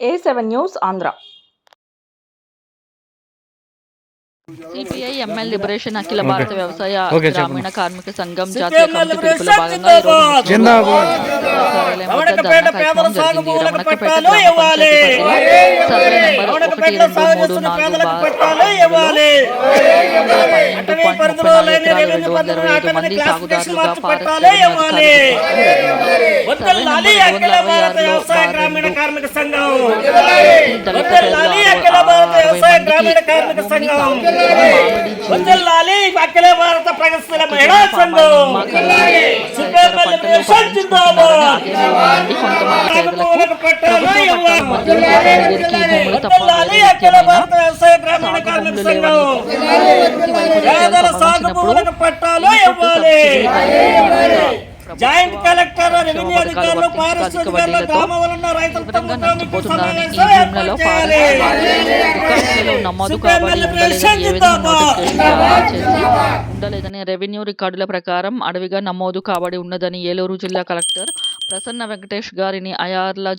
A seven news Andhra. CPI ML liberation అఖిల భారత వ్యవసాయ గ్రామీణ కార్మిక సంఘం జాతీయ కమిటీ పిలుపులో భాగంగా. కార్యాలయం వద్ద ధర్నా కార్యక్రమం జరిగింది. రమణకపేట సర్వే రెండు సాగు చేస్తున్న పేదలకు పట్టాలు ఇవ్వాలి. అటవీ పరిధిలో లేని రెవెన్యూ అటవీ క్లాసిఫికేషన్ మార్చి ఇవ్వాలి. అఖిల భారత వ్యవసాయ గ్రామీణ కార్మిక సంఘం. వ్యవసాయ గ్రామీణ కార్మిక సంఘం. అఖిల భారత ప్రగతిశీల మహిళా సంఘం. పట్టాలు ఇవ్వాలి. జాయింట్ కలెక్టర్ రెవెన్యూ అధికారులు ఫారెస్ట్ అధికారులు గ్రామంలో రైతులతో ముఖాముఖి సమావేశం ఏర్పాటు చేయాలి. రికార్డులలో నమోదు చేసి ఉండలేదని రెవెన్యూ రికార్డుల ప్రకారం అడవిగా నమోదు కాబడి ఉన్నదని ఏలూరు జిల్లా కలెక్టర్ ప్రసన్న వెంకటేష్ గారిని అయార్ల